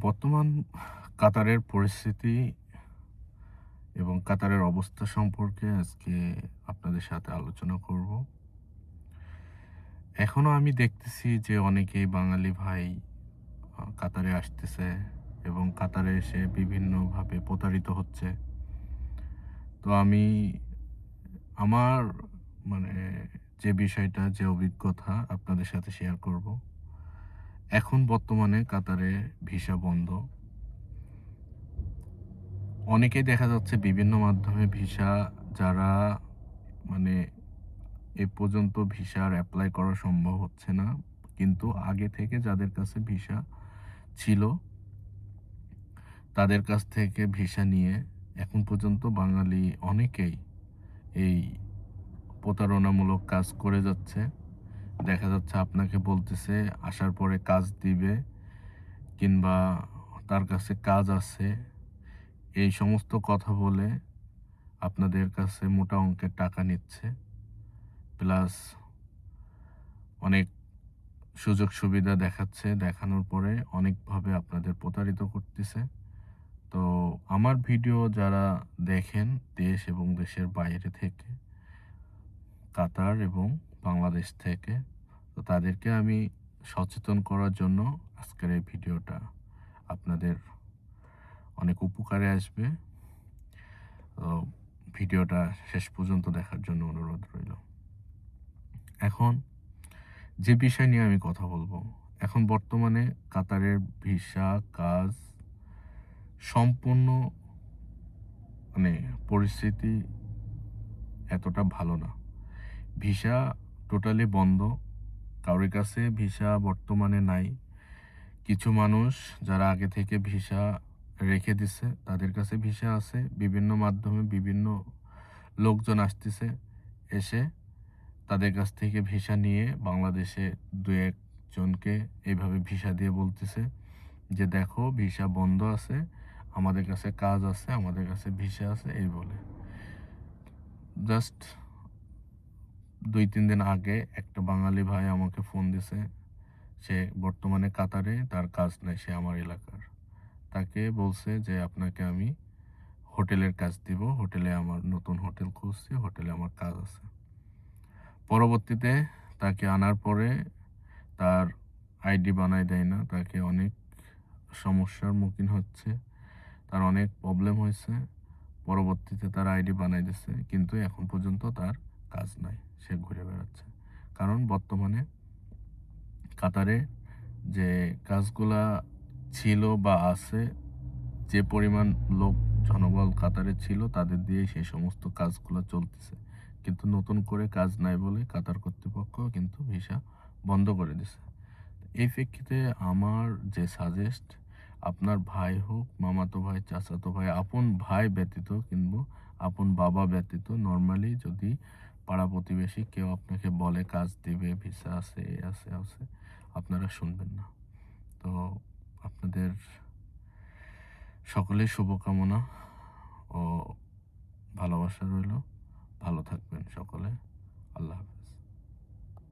বর্তমান কাতারের পরিস্থিতি এবং কাতারের অবস্থা সম্পর্কে আজকে আপনাদের সাথে আলোচনা করব। এখনও আমি দেখতেছি যে অনেকেই বাঙালি ভাই কাতারে আসতেছে এবং কাতারে এসে বিভিন্নভাবে প্রতারিত হচ্ছে। তো আমি আমার মানে যে বিষয়টা, যে অভিজ্ঞতা আপনাদের সাথে শেয়ার করব। এখন বর্তমানে কাতারে ভিসা বন্ধ। অনেকেই দেখা যাচ্ছে বিভিন্ন মাধ্যমে ভিসা, যারা মানে এ পর্যন্ত ভিসার অ্যাপ্লাই করা সম্ভব হচ্ছে না। কিন্তু আগে থেকে যাদের কাছে ভিসা ছিল, তাদের কাছ থেকে ভিসা নিয়ে এখন পর্যন্ত বাঙালি অনেকেই এই প্রতারণামূলক কাজ করে যাচ্ছে। দেখা যাচ্ছে আপনাকে বলতেছে, আসার পরে কাজ দিবে কিংবা তার কাছে কাজ আছে। এই সমস্ত কথা বলে আপনাদের কাছে মোটা অঙ্কের টাকা নিচ্ছে। প্লাস অনেক সুযোগ সুবিধা দেখাচ্ছে, দেখানোর পরে অনেকভাবে আপনাদের প্রতারিত করতেছে। তো আমার ভিডিও যারা দেখেন দেশ এবং দেশের বাইরে থেকে, কাতার এবং বাংলাদেশ থেকে। তো তাদেরকে আমি সচেতন করার জন্য আজকের এই ভিডিওটা আপনাদের অনেক উপকারে আসবে। তো ভিডিওটা শেষ পর্যন্ত দেখার জন্য অনুরোধ রইল। এখন যে বিষয় নিয়ে আমি কথা বলব, এখন বর্তমানে কাতারের ভিসা কাজ সম্পূর্ণ মানে পরিস্থিতি এতটা ভালো না। ভিসা টোটালি বন্ধ। কারোর কাছে ভিসা বর্তমানে নাই। কিছু মানুষ যারা আগে থেকে ভিসা রেখে দিছে, তাদের কাছে ভিসা আছে। বিভিন্ন মাধ্যমে বিভিন্ন লোকজন আসতেছে, এসে তাদের কাছ থেকে ভিসা নিয়ে বাংলাদেশে দু একজনকে এইভাবে ভিসা দিয়ে বলতেছে যে, দেখো, ভিসা বন্ধ আছে, আমাদের কাছে কাজ আছে, আমাদের কাছে ভিসা আছে, এই বলে। জাস্ট দুই তিন দিন আগে একটা বাঙালি ভাই আমাকে ফোন দিছে, সে বর্তমানে কাতারে, তার কাজ নাই, সে আমার এলাকার। তাকে বলছে যে, আপনাকে আমি হোটেলের কাজ দিব, হোটেলে আমার নতুন হোটেল খুঁজছি, হোটেলে আমার কাজ আছে। পরবর্তীতে তাকে আনার পরে তার আইডি বানাই দেয় না, তাকে অনেক সমস্যার মুখীন হচ্ছে, তার অনেক প্রবলেম হয়েছে। পরবর্তীতে তার আইডি বানাই দিচ্ছে কিন্তু এখন পর্যন্ত তার কাজ নাই সে ঘুরে বেড়াচ্ছে। কারণ বর্তমানে কাতারে যে কাজগুলা ছিল বা আছে, যে পরিমাণ লোক জনবল কাতারে ছিল, তাদের দিয়ে সেই সমস্ত কাজগুলো চলতেছে। কিন্তু নতুন করে কাজ নাই বলে কাতার কর্তৃপক্ষ কিন্তু ভিসা বন্ধ করে দিছে। এই প্রেক্ষিতে আমার যে সাজেস্ট আপনার ভাই হোক, মামাতো ভাই, চাচাতো ভাই, আপন ভাই ব্যতীত কিংবা আপন বাবা ব্যতীত নর্মালি যদি পাড়া প্রতিবেশী কেউ আপনাকে বলে কাজ দেবে, ভিসা আছে, এ আছে আছে, আপনারা শুনবেন না। তো আপনাদের সকলেই শুভকামনা ও ভালোবাসা রইল। ভালো থাকবেন সকলে। আল্লাহ হাফেজ।